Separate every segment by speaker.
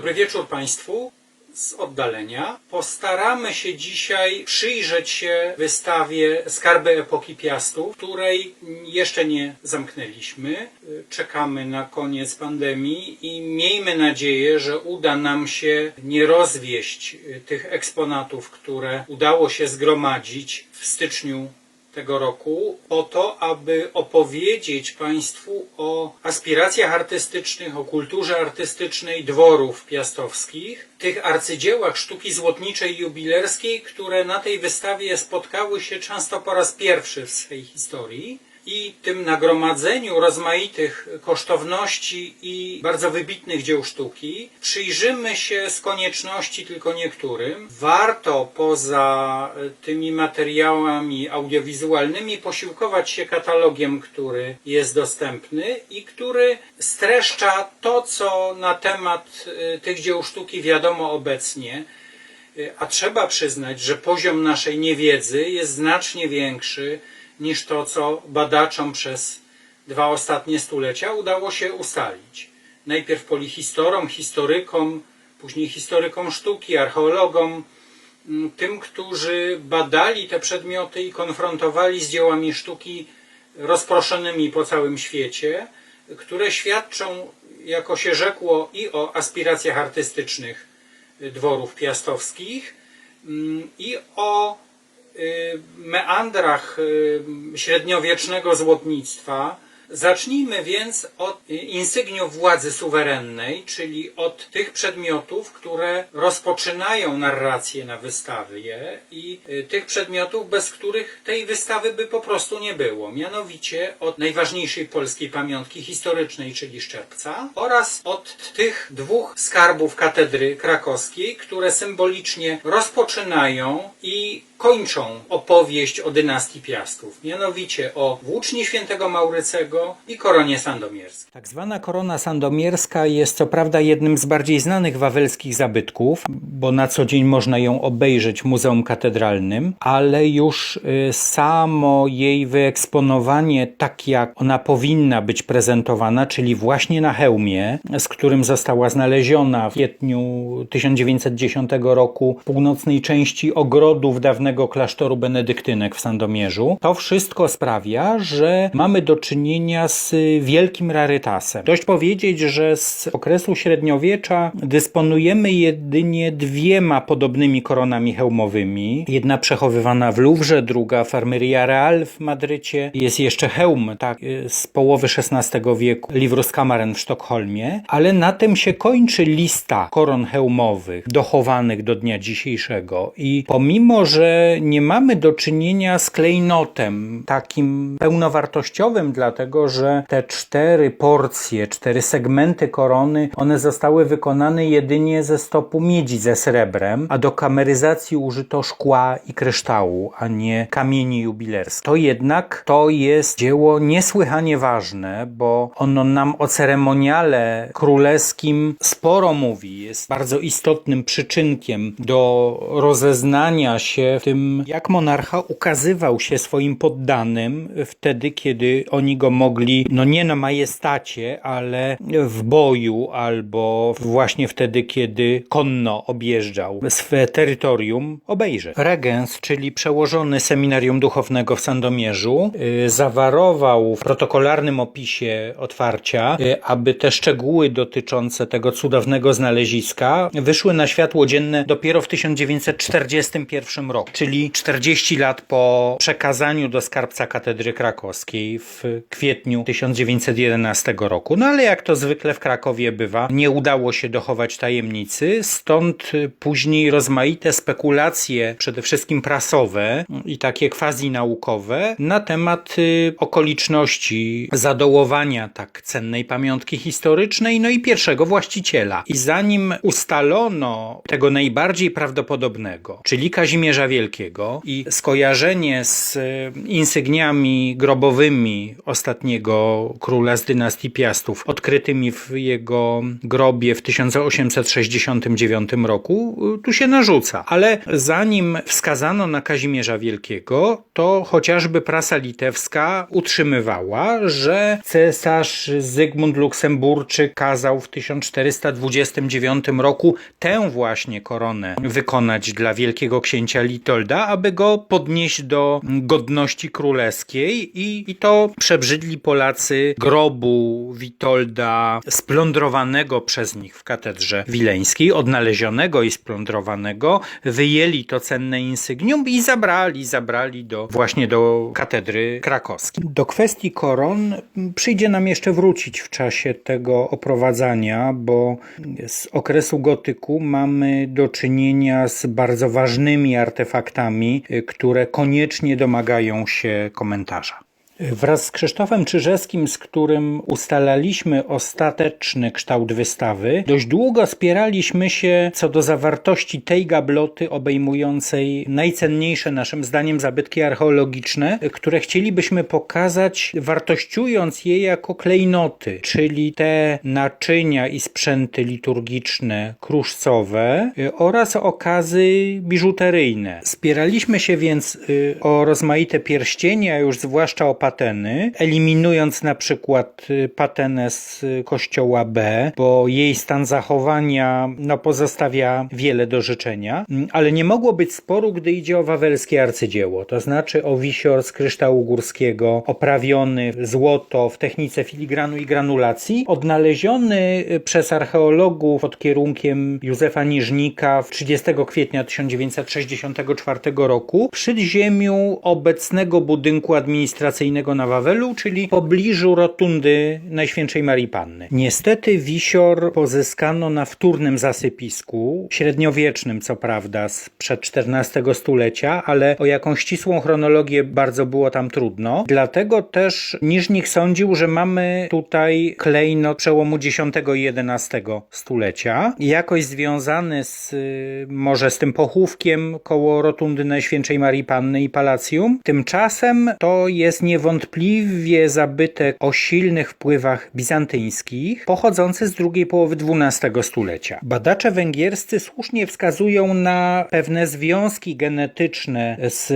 Speaker 1: Dobry wieczór Państwu z oddalenia. Postaramy się dzisiaj przyjrzeć się wystawie Skarby Epoki Piastów, której jeszcze nie zamknęliśmy. Czekamy na koniec pandemii i miejmy nadzieję, że uda nam się nie rozwieść tych eksponatów, które udało się zgromadzić w styczniu tego roku po to, aby opowiedzieć Państwu o aspiracjach artystycznych, o kulturze artystycznej dworów piastowskich, tych arcydziełach sztuki złotniczej i jubilerskiej, które na tej wystawie spotkały się często po raz pierwszy w swej historii i tym nagromadzeniu rozmaitych kosztowności i bardzo wybitnych dzieł sztuki przyjrzymy się z konieczności tylko niektórym. Warto poza e, tymi materiałami audiowizualnymi posiłkować się katalogiem, który jest dostępny i który streszcza to, co na temat e, tych dzieł sztuki wiadomo obecnie. E, A trzeba przyznać, że poziom naszej niewiedzy jest znacznie większy niż to, co badaczom przez dwa ostatnie stulecia udało się ustalić. Najpierw polihistorom, historykom, później historykom sztuki, archeologom, m, tym, którzy badali te przedmioty i konfrontowali z dziełami sztuki rozproszonymi po całym świecie, które świadczą, jako się rzekło, i o aspiracjach artystycznych dworów piastowskich, mm, i o meandrach y, średniowiecznego złotnictwa. Zacznijmy więc od y, insygniów władzy suwerennej, czyli od tych przedmiotów, które rozpoczynają narrację na wystawie i y, tych przedmiotów, bez których tej wystawy by po prostu nie było. Mianowicie od najważniejszej polskiej pamiątki historycznej, czyli Szczerbca, oraz od tych dwóch skarbów katedry krakowskiej, które symbolicznie rozpoczynają i kończą opowieść o dynastii Piastów, mianowicie o włóczni świętego Maurycego i koronie sandomierskiej. Tak zwana korona sandomierska jest co prawda jednym z bardziej znanych wawelskich zabytków, bo na co dzień można ją obejrzeć w Muzeum Katedralnym, ale już y, samo jej wyeksponowanie tak jak ona powinna być prezentowana, czyli właśnie na hełmie, z którym została znaleziona w kwietniu 1910 roku w północnej części ogrodów dawnego klasztoru benedyktynek w Sandomierzu. To wszystko sprawia, że mamy do czynienia z wielkim rarytasem. Dość powiedzieć, że z okresu średniowiecza dysponujemy jedynie dwiema podobnymi koronami hełmowymi. Jedna przechowywana w Louvre, druga w Armeria Real w Madrycie. Jest jeszcze hełm tak, z połowy XVI wieku Livrus Kamaren w Sztokholmie, ale na tym się kończy lista koron hełmowych dochowanych do dnia dzisiejszego. I pomimo, że nie mamy do czynienia z klejnotem takim pełnowartościowym, dlatego że te cztery porcje, cztery segmenty korony, one zostały wykonane jedynie ze stopu miedzi ze srebrem, a do kameryzacji użyto szkła i kryształu, a nie kamieni jubilerskich. To jednak to jest dzieło niesłychanie ważne, bo ono nam o ceremoniale królewskim sporo mówi. Jest bardzo istotnym przyczynkiem do rozeznania się w tym, jak monarcha ukazywał się swoim poddanym wtedy, kiedy oni go mogli, no nie na majestacie, ale w boju albo właśnie wtedy, kiedy konno objeżdżał swe terytorium, obejrzeć. Regens, czyli przełożony seminarium duchownego w Sandomierzu, y, zawarował w protokolarnym opisie otwarcia, y, aby te szczegóły dotyczące tego cudownego znaleziska wyszły na światło dzienne dopiero w 1941 roku, czyli 40 lat po przekazaniu do skarbca katedry krakowskiej w kwietniu 1911 roku. No ale jak to zwykle w Krakowie bywa, nie udało się dochować tajemnicy, stąd później rozmaite spekulacje, przede wszystkim prasowe i takie quasi naukowe na temat y, okoliczności zadołowania tak cennej pamiątki historycznej, no i pierwszego właściciela. I zanim ustalono tego najbardziej prawdopodobnego, czyli Kazimierza Wielkiego, Wielkiego i skojarzenie z e, insygniami grobowymi ostatniego króla z dynastii Piastów, odkrytymi w jego grobie w 1869 roku, e, tu się narzuca. Ale zanim wskazano na Kazimierza Wielkiego, to chociażby prasa litewska utrzymywała, że cesarz Zygmunt Luksemburczyk kazał w 1429 roku tę właśnie koronę wykonać dla wielkiego księcia Litolda, aby go podnieść do godności królewskiej i, i to przebrzydli Polacy grobu Witolda splądrowanego przez nich w katedrze wileńskiej, odnalezionego i splądrowanego, wyjęli to cenne insygnium i zabrali, zabrali do, właśnie do katedry krakowskiej. Do kwestii koron przyjdzie nam jeszcze wrócić w czasie tego oprowadzania, bo z okresu gotyku mamy do czynienia z bardzo ważnymi artefaktami, y, które koniecznie domagają się komentarza. Wraz z Krzysztofem Czyżewskim, z którym ustalaliśmy ostateczny kształt wystawy, dość długo spieraliśmy się co do zawartości tej gabloty obejmującej najcenniejsze naszym zdaniem zabytki archeologiczne, które chcielibyśmy pokazać, wartościując je jako klejnoty, czyli te naczynia i sprzęty liturgiczne, kruszcowe y, oraz okazy biżuteryjne. Spieraliśmy się więc y, o rozmaite pierścienie, a już zwłaszcza o pateny, eliminując na przykład y, patenę z y, kościoła B, bo jej stan zachowania no, pozostawia wiele do życzenia, Mm, ale nie mogło być sporu, gdy idzie o wawelskie arcydzieło, to znaczy o wisior z kryształu górskiego, oprawiony w złoto w technice filigranu i granulacji, odnaleziony y, przez archeologów pod kierunkiem Józefa Niżnika w 30 kwietnia 1964 roku przy ziemiu obecnego budynku administracyjnego na Wawelu, czyli w pobliżu rotundy Najświętszej Marii Panny. Niestety wisior pozyskano na wtórnym zasypisku, średniowiecznym co prawda, sprzed XIV stulecia, ale o jakąś ścisłą chronologię bardzo było tam trudno. Dlatego też Niżnik sądził, że mamy tutaj klejnot przełomu X i XI stulecia, jakoś związany z, może z tym pochówkiem koło rotundy Najświętszej Marii Panny i Palacjum. Tymczasem to jest niewątpliwie zabytek o silnych wpływach bizantyjskich, pochodzący z drugiej połowy XII stulecia. Badacze węgierscy słusznie wskazują na pewne związki genetyczne z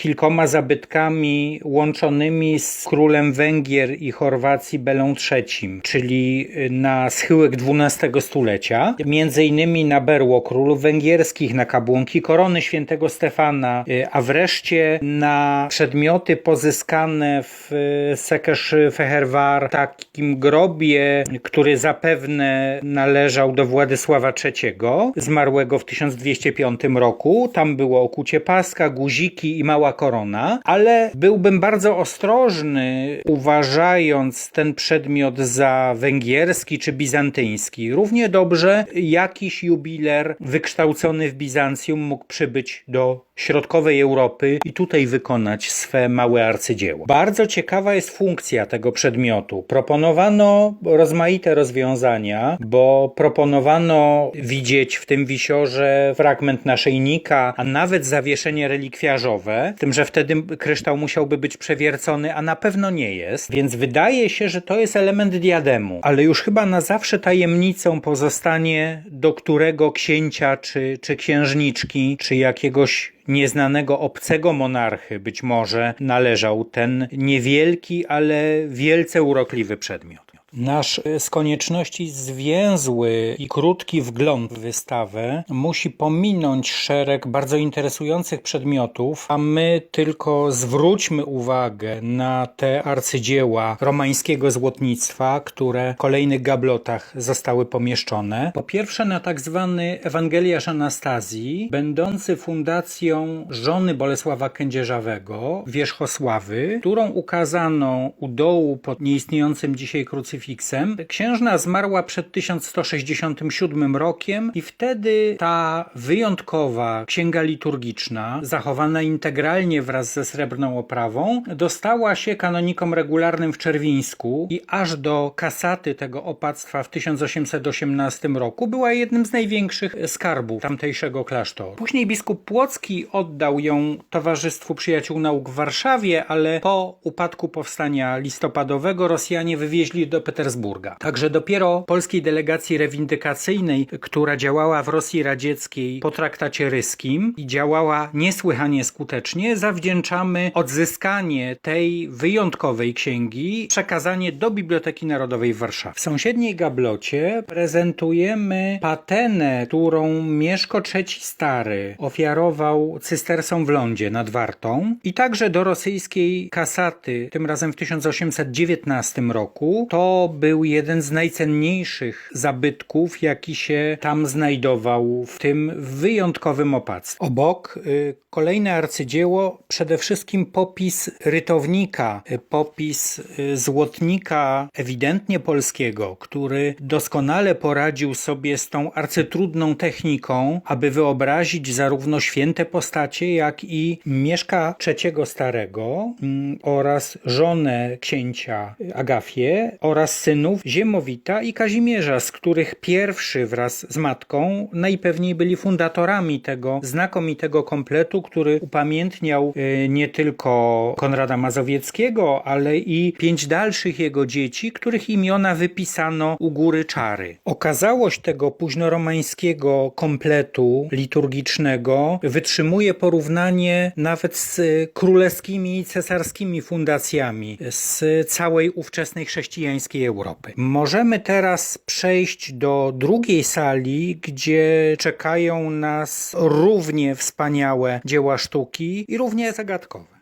Speaker 1: kilkoma zabytkami łączonymi z królem Węgier i Chorwacji Belą III, czyli na schyłek XII stulecia, między innymi na berło królów węgierskich, na kabłonki korony świętego Stefana, a wreszcie na przedmioty pozyskane w Sekesz Feherwar, takim grobie, który zapewne należał do Władysława III, zmarłego w 1205 roku. Tam było okucie paska, guziki i mała korona, ale byłbym bardzo ostrożny, uważając ten przedmiot za węgierski czy bizantyński. Równie dobrze jakiś jubiler wykształcony w Bizancjum mógł przybyć do środkowej Europy i tutaj wykonać swe małe arcydzieło. Bardzo ciekawa jest funkcja tego przedmiotu. Proponowano rozmaite rozwiązania, bo proponowano widzieć w tym wisiorze fragment naszyjnika, a nawet zawieszenie relikwiarzowe, tym, że wtedy kryształ musiałby być przewiercony, a na pewno nie jest, więc wydaje się, że to jest element diademu, ale już chyba na zawsze tajemnicą pozostanie, do którego księcia, czy, czy księżniczki, czy jakiegoś nieznanego obcego monarchy być może należał ten niewielki, ale wielce urokliwy przedmiot. Nasz z konieczności zwięzły i krótki wgląd w wystawę musi pominąć szereg bardzo interesujących przedmiotów, a my tylko zwróćmy uwagę na te arcydzieła romańskiego złotnictwa, które w kolejnych gablotach zostały pomieszczone. Po pierwsze na tak zwany Ewangeliarz Anastazji, będący fundacją żony Bolesława Kędzierzawego, Wierzchosławy, którą ukazano u dołu pod nieistniejącym dzisiaj krucyfiksem krucyfiksem. Księżna zmarła przed 1167 rokiem i wtedy ta wyjątkowa księga liturgiczna, zachowana integralnie wraz ze srebrną oprawą, dostała się kanonikom regularnym w Czerwińsku i aż do kasaty tego opactwa w 1818 roku była jednym z największych skarbów tamtejszego klasztoru. Później biskup Płocki oddał ją Towarzystwu Przyjaciół Nauk w Warszawie, ale po upadku powstania listopadowego Rosjanie wywieźli do Petersburga. Także dopiero polskiej delegacji rewindykacyjnej, która działała w Rosji Radzieckiej po traktacie ryskim i działała niesłychanie skutecznie, zawdzięczamy odzyskanie tej wyjątkowej księgi, przekazanie do Biblioteki Narodowej w Warszawie. W sąsiedniej gablocie prezentujemy patenę, którą Mieszko III Stary ofiarował cystersom w lądzie nad Wartą i także do rosyjskiej kasaty, tym razem w 1819 roku. To był jeden z najcenniejszych zabytków, jaki się tam znajdował w tym wyjątkowym opactwie. Obok y, kolejne arcydzieło, przede wszystkim popis rytownika, y, popis y, złotnika ewidentnie polskiego, który doskonale poradził sobie z tą arcytrudną techniką, aby wyobrazić zarówno święte postacie, jak i Mieszka III Starego mm, oraz żonę księcia Agafię oraz synów Ziemowita i Kazimierza, z których pierwszy wraz z matką najpewniej byli fundatorami tego znakomitego kompletu, który upamiętniał e, nie tylko Konrada Mazowieckiego, ale i pięć dalszych jego dzieci, których imiona wypisano u góry czary. Okazałość tego późnoromańskiego kompletu liturgicznego wytrzymuje porównanie nawet z królewskimi i cesarskimi fundacjami z całej ówczesnej chrześcijańskiej Europy. Możemy teraz przejść do drugiej sali, gdzie czekają nas równie wspaniałe dzieła sztuki i równie zagadkowe.